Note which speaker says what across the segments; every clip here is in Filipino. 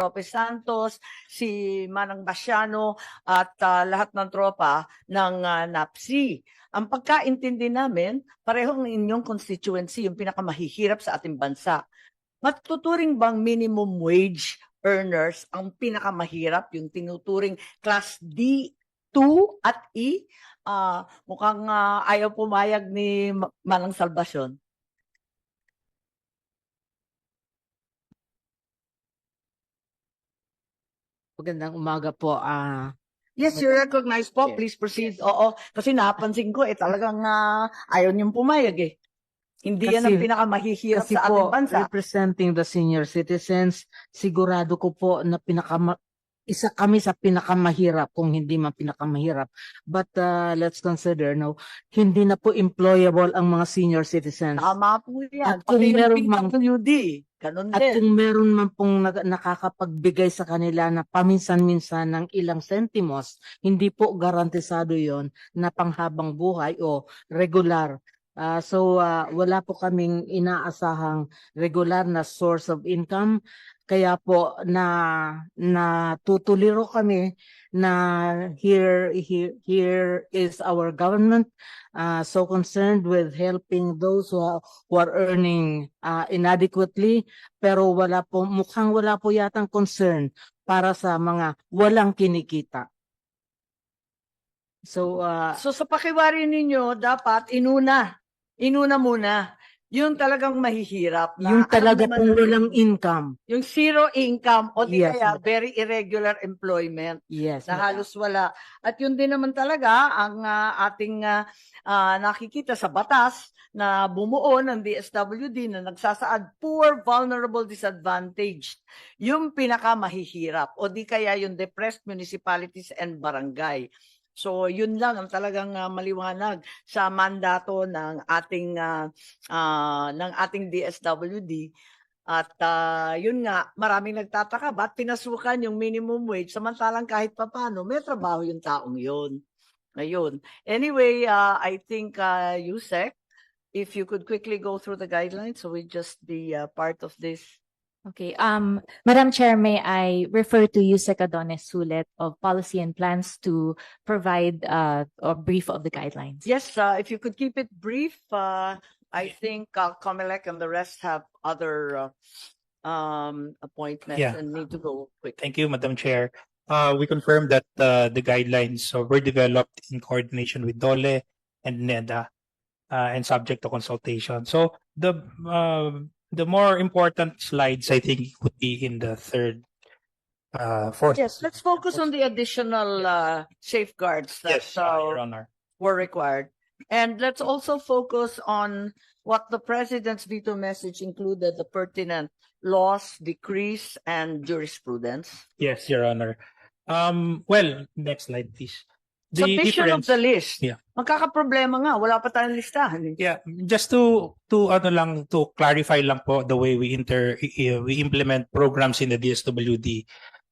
Speaker 1: Lopez Santos, si Manang Basiano at ah, lahat ng tropa ng ah, NAPSI. Ang pagkaintindi namin, parehong inyong constituency, yung pinakamahihirap sa ating bansa. Matuturing bang minimum wage earners ang pinakamahirap, yung tinuturing class D, 2 at E? Ah, mukhang ah, ayaw pumayag ni Ma- Manang Salvacion.
Speaker 2: Magandang umaga po. Ah,
Speaker 1: Yes, you recognize po.
Speaker 2: Yes.
Speaker 1: Please proceed. Oo, kasi napansin ko eh talagang ah, ayaw niyong pumayag eh. Hindi yan ang
Speaker 2: Kasi-
Speaker 1: pinakamahihirap
Speaker 2: kasi
Speaker 1: sa ating
Speaker 2: po,
Speaker 1: bansa.
Speaker 2: representing the senior citizens, sigurado ko po na pinakama isa kami sa pinakamahirap kung hindi man pinakamahirap. But uh, let's consider no, hindi na po employable ang mga senior citizens.
Speaker 1: Tama po yan.
Speaker 2: At kung
Speaker 1: Pati yung
Speaker 2: meron mang-
Speaker 1: PWD, ganun
Speaker 2: At
Speaker 1: din.
Speaker 2: kung meron man pong nakakapagbigay sa kanila na paminsan-minsan ng ilang sentimos, hindi po garantisado yon na panghabang buhay o regular. Ah, so ah, wala po kaming inaasahang regular na source of income. Kaya po na na tutuliro kami na here here here is our government ah, so concerned with helping those who are, who are earning ah, inadequately pero wala po mukhang wala po yatang concern para sa mga walang kinikita. So uh,
Speaker 1: So sa pakiwari ninyo, dapat inuna. Inuna muna. Yung talagang mahihirap. Na,
Speaker 2: yung talaga
Speaker 1: naman
Speaker 2: pong walang income.
Speaker 1: Yung zero income o di
Speaker 2: Yes,
Speaker 1: kaya
Speaker 2: ma'am.
Speaker 1: very irregular employment.
Speaker 2: Yes.
Speaker 1: na halos wala. At yun din naman talaga ang ah, ating ah, ah, nakikita sa batas na bumuo ng DSWD na nagsasaad poor, vulnerable, disadvantaged. Yung pinakamahihirap o di kaya yung depressed municipalities and barangay. So yun lang ang talagang ah, maliwanag sa mandato ng ating ah, ah, ng ating DSWD at ah, yun nga, maraming nagtataka, ba't pinasukan yung minimum wage samantalang kahit papano, may trabaho yung taong yun. Ngayon. Anyway, uh, I think uh, Yusek, if you could quickly go through the guidelines so we just be uh, part of this.
Speaker 3: Okay, um, Madam Chair, may I refer to Yusek Adonis Sulet of Policy and Plans to provide uh, a brief of the guidelines?
Speaker 1: Yes, uh, if you could keep it brief, uh, I think uh, Comelec and the rest have other uh, um, appointments
Speaker 4: Yeah.
Speaker 1: and need to go quick.
Speaker 4: Thank you, Madam Chair. Uh, we confirm that uh, the guidelines uh, were developed in coordination with DOLE and NEDA uh, and subject to consultation. So the uh, the more important slides, I think, would be in the third, uh, fourth.
Speaker 1: Yes, let's focus on the additional uh, safeguards that
Speaker 4: Yes, uh, Your
Speaker 1: uh,
Speaker 4: Honor.
Speaker 1: were required. And let's also focus on what the president's veto message included, the pertinent laws, decrees, and jurisprudence.
Speaker 4: Yes, Your Honor. Um, well, next slide, please. The
Speaker 1: Submission of
Speaker 4: difference-
Speaker 1: the list.
Speaker 4: Yeah.
Speaker 1: Magkakaproblema nga, wala pa tayong listahan. eh.
Speaker 4: Yeah, just to to ano lang to clarify lang po the way we inter we implement programs in the DSWD.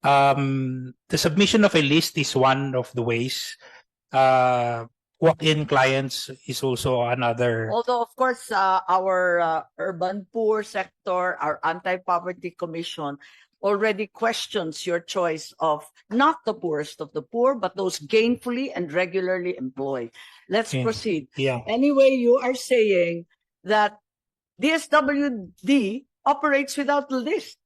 Speaker 4: Um, the submission of a list is one of the ways. Uh, walk-in clients is also another.
Speaker 1: Although, of course, uh, our uh, urban poor sector, our anti-poverty commission already questions your choice of not the poorest of the poor, but those gainfully and regularly employed. Let's
Speaker 4: Yeah.
Speaker 1: proceed.
Speaker 4: Yeah,
Speaker 1: Anyway, you are saying that DSWD operates without the list.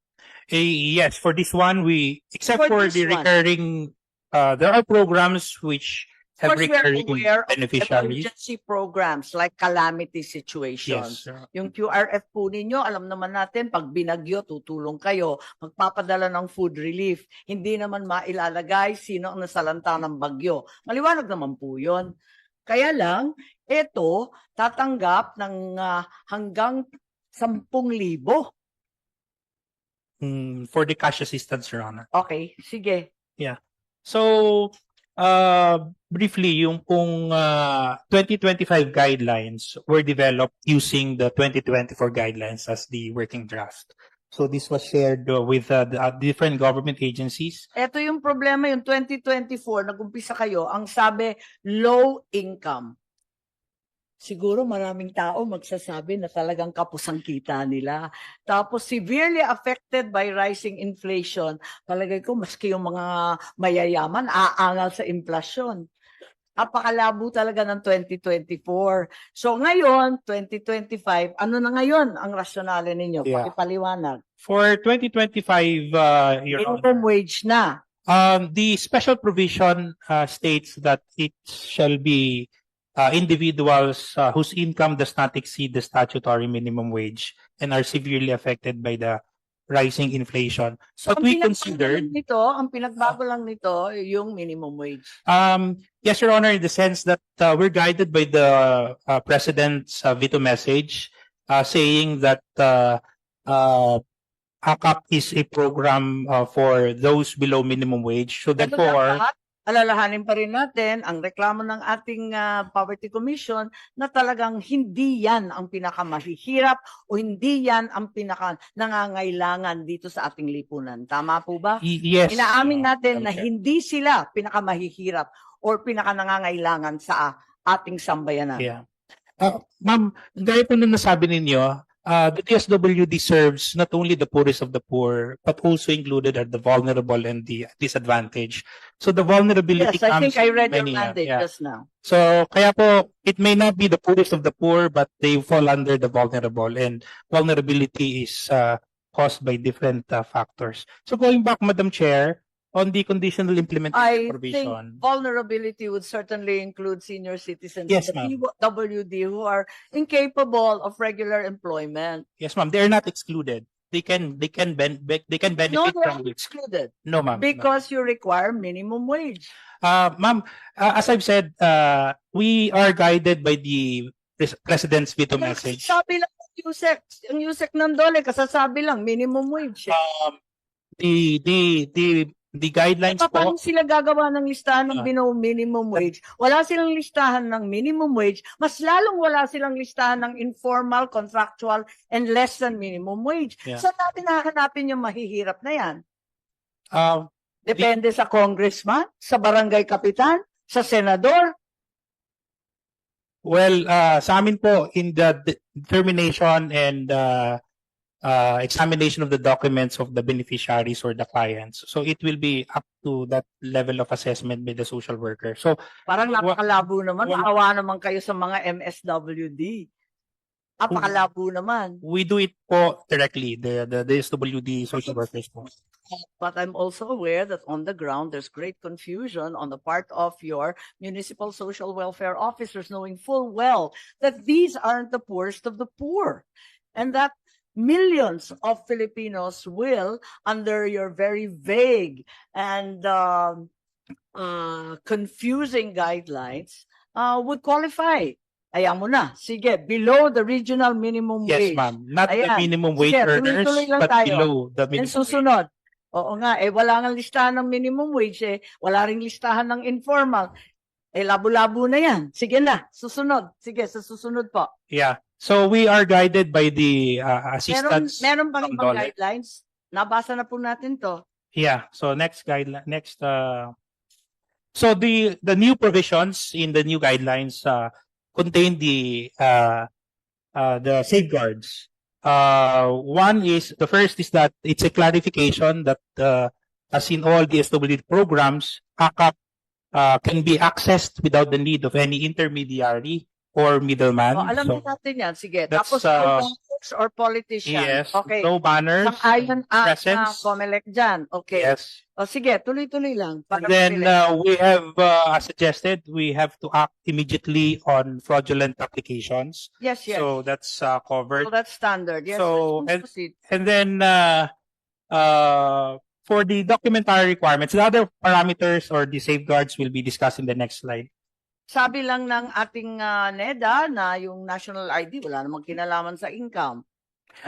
Speaker 4: Eh, yes, for this one we except
Speaker 1: For
Speaker 4: for, the
Speaker 1: one.
Speaker 4: recurring. Uh, there are programs which
Speaker 1: Of
Speaker 4: have
Speaker 1: course, we are aware of emergency programs like calamity situations.
Speaker 4: Yes, uh,
Speaker 1: Yung QRF po ninyo, alam naman natin, pag binagyo, tutulong kayo, magpapadala ng food relief. Hindi naman mailalagay sino ang nasalanta ng bagyo. Maliwanag naman po yun. Kaya lang, ito, tatanggap ng ah, hanggang 10,000.
Speaker 4: mm, for the cash assistance, Your Honor.
Speaker 1: Okay, sige.
Speaker 4: So, uh, briefly, yung pong uh, 2025 guidelines were developed using the 2024 guidelines as the working draft. So this was shared uh, with uh, the uh, different government agencies.
Speaker 1: Ito yung problema, yung 2024, nag-umpisa kayo, ang sabi, low income. Siguro maraming tao magsasabi na talagang kapos ang kita nila. Tapos severely affected by rising inflation. Palagay ko maski yung mga mayayaman aangal sa inflasyon. Apakalabo talaga ng 2024. So ngayon, 2025, ano na ngayon ang rasyonale ninyo?
Speaker 4: Yeah.
Speaker 1: Pakipaliwanag.
Speaker 4: For 2025, uh, Your Honor,
Speaker 1: Minimum wage na.
Speaker 4: Um, the special provision uh, states that it shall be uh, individuals uh, whose income does not exceed the statutory minimum wage and are severely affected by the rising inflation.
Speaker 1: So ang
Speaker 4: we considered,
Speaker 1: nito, ang pinagbago lang nito yung minimum wage.
Speaker 4: um, yes, Your Honor, in the sense that uh, we're guided by the uh, President's uh, veto message uh, saying that uh, uh, AKAP is a program uh, for those below minimum wage. So therefore,
Speaker 1: dapat, alalahanin pa rin natin ang reklamo ng ating ah, Poverty Commission na talagang hindi yan ang pinakamahihirap o hindi yan ang pinaka nangangailangan dito sa ating lipunan. Tama po ba?
Speaker 4: yes.
Speaker 1: Inaamin
Speaker 4: uh,
Speaker 1: natin
Speaker 4: Madam
Speaker 1: na hindi sila pinakamahihirap or pinakanangangailangan sa ating sambayanan.
Speaker 4: Yeah. Uh, ma'am, gaya po na nasabi ninyo, uh, the DSWD serves not only the poorest of the poor, but also included are the vulnerable and the disadvantaged. So the vulnerability
Speaker 1: Yes, I
Speaker 4: comes
Speaker 1: think I read your
Speaker 4: many, uh,
Speaker 1: mandate
Speaker 4: yeah.
Speaker 1: just now.
Speaker 4: So kaya po, it may not be the poorest of the poor, but they fall under the vulnerable and vulnerability is uh, caused by different uh, factors. So going back, Madam Chair, on the conditional implementation
Speaker 1: I think
Speaker 4: provision.
Speaker 1: vulnerability would certainly include senior citizens
Speaker 4: Yes, ma'am.
Speaker 1: the PWD who are incapable of regular employment.
Speaker 4: Yes, ma'am. They are not excluded. They can they can ben, be- they can
Speaker 1: No,
Speaker 4: benefit
Speaker 1: they are
Speaker 4: from it.
Speaker 1: excluded
Speaker 4: No, ma'am. no.
Speaker 1: because you require minimum wage.
Speaker 4: Uh, ma'am, uh, as I've said, uh, we are guided by the pres- president's veto message.
Speaker 1: Sabi lang ng USEC, ang USEC ng dole, kasasabi lang, minimum wage.
Speaker 4: Um, the the the the guidelines
Speaker 1: Paano
Speaker 4: po.
Speaker 1: sila gagawa ng listahan ng
Speaker 4: Ah.
Speaker 1: below minimum wage? Wala silang listahan ng minimum wage, mas lalong wala silang listahan ng informal, contractual, and less than minimum wage.
Speaker 4: Yeah.
Speaker 1: Saan natin hahanapin yung mahihirap na yan?
Speaker 4: Uh,
Speaker 1: Depende sa congressman, sa barangay kapitan, sa senador.
Speaker 4: well, uh, sa amin po in the de- determination and uh, uh, examination of the documents of the beneficiaries or the clients. So it will be up to that level of assessment by the social worker. So
Speaker 1: Parang napakalabo naman.
Speaker 4: wala-
Speaker 1: Maawa naman kayo sa mga MSWD. Napakalabo naman.
Speaker 4: we do it po directly, the the, the SWD social workers po.
Speaker 1: But I'm also aware that on the ground, there's great confusion on the part of your municipal social welfare officers, knowing full well that these aren't the poorest of the poor. And that millions of Filipinos will, under your very vague and um, uh, confusing guidelines, uh, would qualify. Ayan mo na. Sige, below the regional minimum
Speaker 4: Yes,
Speaker 1: wage.
Speaker 4: ma'am. Not the
Speaker 1: Ayan.
Speaker 4: minimum wage
Speaker 1: Sige,
Speaker 4: earners, but
Speaker 1: tayo.
Speaker 4: below the
Speaker 1: And
Speaker 4: minimum wage.
Speaker 1: susunod. Oo nga, eh wala nga listahan ng minimum wage eh. Wala ring listahan ng informal. Eh labo-labo na yan. Sige na, susunod. Sige, sa susunod po.
Speaker 4: Yeah. So we are guided by the uh,
Speaker 1: Meron,
Speaker 4: assistance.
Speaker 1: meron pang
Speaker 4: from
Speaker 1: ibang
Speaker 4: DOLE.
Speaker 1: guidelines. Nabasa na po natin to.
Speaker 4: Yeah. So next guideline, next. Uh, so the the new provisions in the new guidelines uh, contain the uh, uh, the safeguards. Uh, one is the first is that it's a clarification that uh, as in all the SWD programs, ACAP uh, can be accessed without the need of any intermediary or middleman.
Speaker 1: O, alam
Speaker 4: So,
Speaker 1: na natin yan. Sige. Tapos,
Speaker 4: uh,
Speaker 1: organics or politician.
Speaker 4: yes.
Speaker 1: Okay.
Speaker 4: No banners.
Speaker 1: Sang-ayon ang
Speaker 4: presence.
Speaker 1: Comelec dyan. Okay.
Speaker 4: Yes.
Speaker 1: O sige, tuloy-tuloy lang.
Speaker 4: And
Speaker 1: Para
Speaker 4: then
Speaker 1: mabilis.
Speaker 4: uh, we have uh, as suggested we have to act immediately on fraudulent applications.
Speaker 1: yes, yes.
Speaker 4: So that's uh, covered.
Speaker 1: So that's standard. Yes,
Speaker 4: so, and-
Speaker 1: proceed.
Speaker 4: And then uh, uh, for the documentary requirements, the other parameters or the safeguards will be discussed in the next slide.
Speaker 1: Sabi lang ng ating ah, NEDA na yung national ID wala namang kinalaman sa income.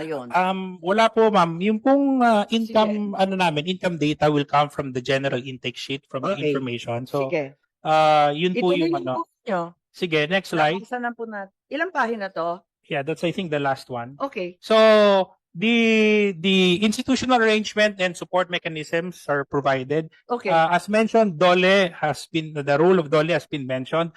Speaker 1: Ayun.
Speaker 4: Um, wala po ma'am. Yung pong uh, income ano namin, income data will come from the general intake sheet from the
Speaker 1: Okay.
Speaker 4: information. So
Speaker 1: Sige.
Speaker 4: uh, yun po
Speaker 1: Ituloy
Speaker 4: yung
Speaker 1: yung
Speaker 4: ano.
Speaker 1: nyo.
Speaker 4: Sige, next slide.
Speaker 1: Na po natin. Ilang pahina to?
Speaker 4: Yeah, that's I think the last one.
Speaker 1: Okay.
Speaker 4: So the the institutional arrangement and support mechanisms are provided.
Speaker 1: Okay.
Speaker 4: Uh, as mentioned, DOLE has been the role of DOLE has been mentioned.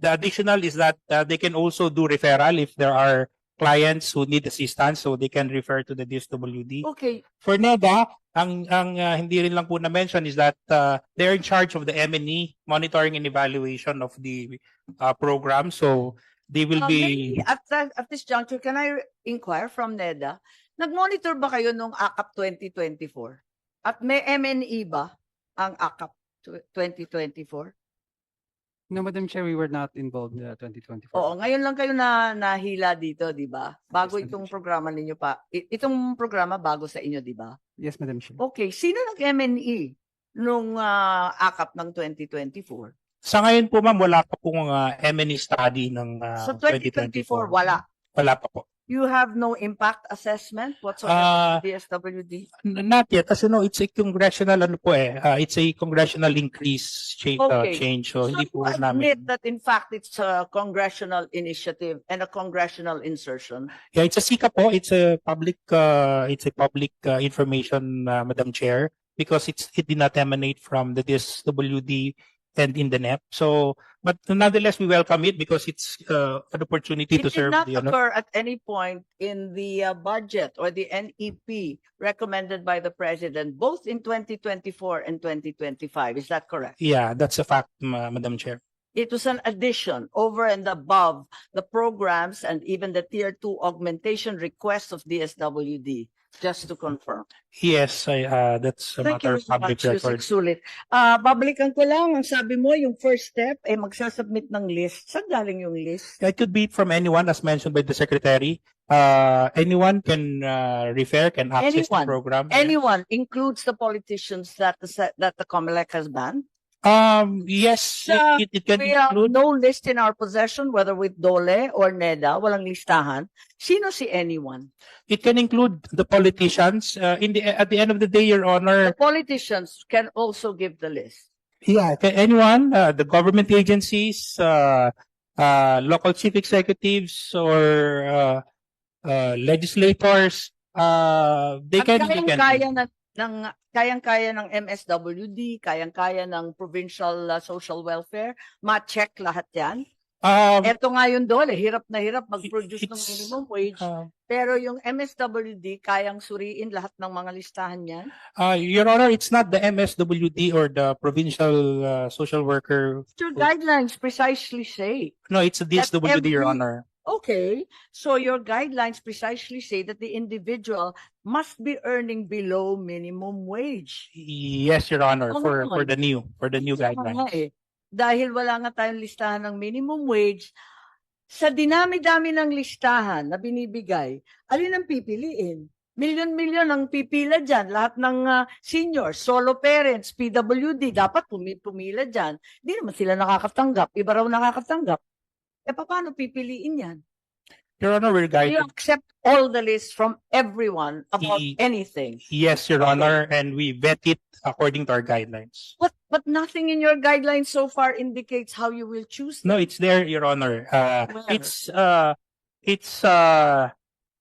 Speaker 4: the additional is that uh, they can also do referral if there are clients who need assistance, so they can refer to the DSWD.
Speaker 1: Okay,
Speaker 4: For NEDA, ang ang uh, hindi rin lang po na mention is that uh, they're in charge of the M&E monitoring and evaluation of the uh, program. So they will
Speaker 1: Uh,
Speaker 4: be
Speaker 1: at, at this juncture, can I inquire from NEDA? Nag-monitor ba kayo nung AKAP 2024? At may MNE ba ang AKAP tw- 2024?
Speaker 5: No, Madam Chair, we were not involved in the 2024.
Speaker 1: Oo, ngayon lang kayo na nahila dito, di ba? Bago
Speaker 5: Yes, Madam
Speaker 1: itong
Speaker 5: Chair.
Speaker 1: programa ninyo pa. i- Itong programa bago sa inyo, di ba?
Speaker 5: Yes, Madam Chair.
Speaker 1: Okay, sino nag-MNE nung ah, AKAP ng 2024?
Speaker 4: sa ngayon po ma'am wala pa pong uh, M&E study ng uh,
Speaker 1: Sa 2024, wala.
Speaker 4: Wala pa po.
Speaker 1: You have no impact assessment whatsoever
Speaker 4: Ah,
Speaker 1: sa DSWD?
Speaker 4: Not yet. Kasi no, it's a congressional ano po eh. uh, it's a congressional increase change, uh,
Speaker 1: Okay.
Speaker 4: change. So, hindi
Speaker 1: so
Speaker 4: po
Speaker 1: you
Speaker 4: namin.
Speaker 1: admit that in fact it's a congressional initiative and a congressional insertion.
Speaker 4: Yeah, it's a SICA po. It's a public uh, it's a public uh, information, uh, Madam Chair, because it's it did not emanate from the DSWD and in the NEP. So, but nonetheless, we welcome it because it's uh, an opportunity
Speaker 1: It
Speaker 4: to
Speaker 1: did
Speaker 4: serve
Speaker 1: not
Speaker 4: the ano,
Speaker 1: occur at any point in the uh, budget or the NEP recommended by the president, both in 2024 and 2025. Is that correct?
Speaker 4: Yeah, that's a fact, Ma- Madam Chair.
Speaker 1: It was an addition over and above the programs and even the tier two augmentation requests of DSWD, just to confirm.
Speaker 4: Yes, I, uh, that's a
Speaker 1: Thank
Speaker 4: matter
Speaker 1: you
Speaker 4: of
Speaker 1: so
Speaker 4: public
Speaker 1: much, Yusek
Speaker 4: record.
Speaker 1: Sulit. Ah, babalikan ko lang, ang sabi mo, yung first step, ay magsasubmit ng list. Saan galing yung list?
Speaker 4: It could be from anyone, as mentioned by the secretary. Uh, anyone can uh, refer, can access
Speaker 1: Anyone.
Speaker 4: the program.
Speaker 1: Anyone includes the politicians that the, se- that the COMELEC has banned?
Speaker 4: Um, yes,
Speaker 1: Uh,
Speaker 4: it, it can
Speaker 1: We have
Speaker 4: include.
Speaker 1: no list in our possession, whether with DOLE or NEDA, walang listahan. Sino si anyone?
Speaker 4: It can include the politicians. Uh, in the at the end of the day, Your
Speaker 1: The
Speaker 4: Honor,
Speaker 1: politicians can also give the list.
Speaker 4: yeah, ca- anyone, uh, the government agencies, uh, uh, local chief executives, or uh, uh, legislators, uh, they
Speaker 1: At
Speaker 4: can. they can-
Speaker 1: kayang-kaya ng, ng kayang-kaya ng MSWD, kayang-kaya ng provincial uh, social welfare, ma-check lahat 'yan.
Speaker 4: Um,
Speaker 1: Eto nga yung dole, hirap na hirap mag-produce ng minimum wage.
Speaker 4: uh,
Speaker 1: Pero yung MSWD, kayang suriin lahat ng mga listahan niyan.
Speaker 4: Uh, Your Honor, it's not the MSWD or the provincial uh, social worker.
Speaker 1: Your guidelines precisely say.
Speaker 4: No, it's the DSWD, Your Honor.
Speaker 1: Okay, so your guidelines precisely say that the individual must be earning below minimum wage.
Speaker 4: Yes, Your Honor,
Speaker 1: Oh,
Speaker 4: for for the new for the new
Speaker 1: Kaya nga
Speaker 4: guidelines.
Speaker 1: eh, dahil wala nga tayong listahan ng minimum wage, sa dinami-dami ng listahan na binibigay, alin ang pipiliin? Milyon-milyon ang pipila dyan. Lahat ng ah, seniors, solo parents, PWD, dapat pumi- pumila dyan. Hindi naman sila nakakatanggap. Iba raw nakakatanggap. E paano pipiliin yan?
Speaker 4: Your Honor, we're
Speaker 1: Do you
Speaker 4: guided.
Speaker 1: accept all the lists from everyone about
Speaker 4: Ye-
Speaker 1: anything?
Speaker 4: Yes, Your Honor, and we vet it according to our guidelines.
Speaker 1: But, but nothing in your guidelines so far indicates how you will choose
Speaker 4: No, it's there, Your Honor. Uh,
Speaker 1: Where?
Speaker 4: it's uh, it's uh,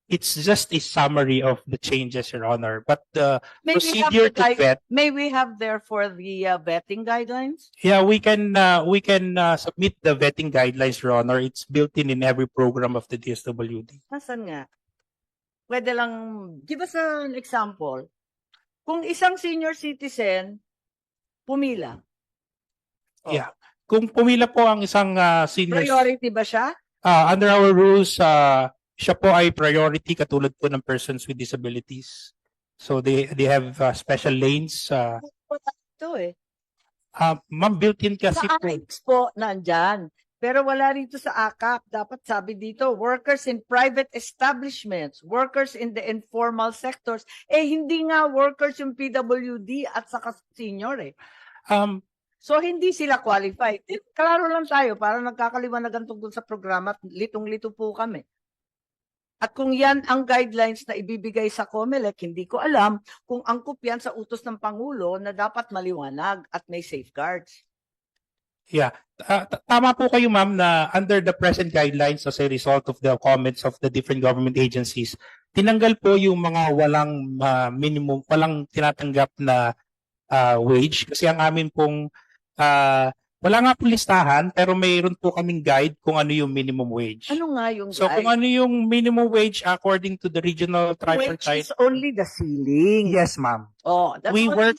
Speaker 4: it's just a summary of the changes, Your Honor. But the
Speaker 1: May
Speaker 4: procedure
Speaker 1: the
Speaker 4: to
Speaker 1: gui-
Speaker 4: vet,
Speaker 1: May we have therefore the uh, vetting guidelines?
Speaker 4: yeah, we can uh, we can uh, submit the vetting guidelines, Your Honor. It's built in in every program of the DSWD.
Speaker 1: Nasaan nga? Pwede lang, give us an example. Kung isang senior citizen, pumila. Oh.
Speaker 4: Yeah. Kung pumila po ang isang uh, senior
Speaker 1: Priority ba siya?
Speaker 4: uh, under our rules, uh, siya po ay priority katulad po ng persons with disabilities. So they they have uh, special lanes. Uh,
Speaker 1: ito eh.
Speaker 4: uh, ma'am, built-in kasi
Speaker 1: Sa
Speaker 4: po.
Speaker 1: AICS po, nandyan. Pero wala rito sa AKAP. Dapat sabi dito, workers in private establishments, workers in the informal sectors. Eh, hindi nga workers yung PWD at saka senior eh.
Speaker 4: Um,
Speaker 1: So, hindi sila qualified. Eh, Klaro lang tayo, para nagkakaliwanagan tungkol sa programa, litong-lito po kami. At kung yan ang guidelines na ibibigay sa COMELEC, hindi ko alam kung angkop yan sa utos ng Pangulo na dapat maliwanag at may safeguards.
Speaker 4: uh, t- tama po kayo ma'am na under the present guidelines as a result of the comments of the different government agencies, tinanggal po yung mga walang uh, minimum, walang tinatanggap na uh, wage kasi ang amin pong uh, Wala nga po listahan, pero mayroon po kaming guide kung ano yung minimum wage.
Speaker 1: Ano nga yung
Speaker 4: So kung ano yung minimum wage according to the regional
Speaker 1: Which
Speaker 4: tripartite.
Speaker 1: is only the ceiling.
Speaker 4: Yes, ma'am.
Speaker 1: Oh, that's
Speaker 4: We
Speaker 1: what
Speaker 4: work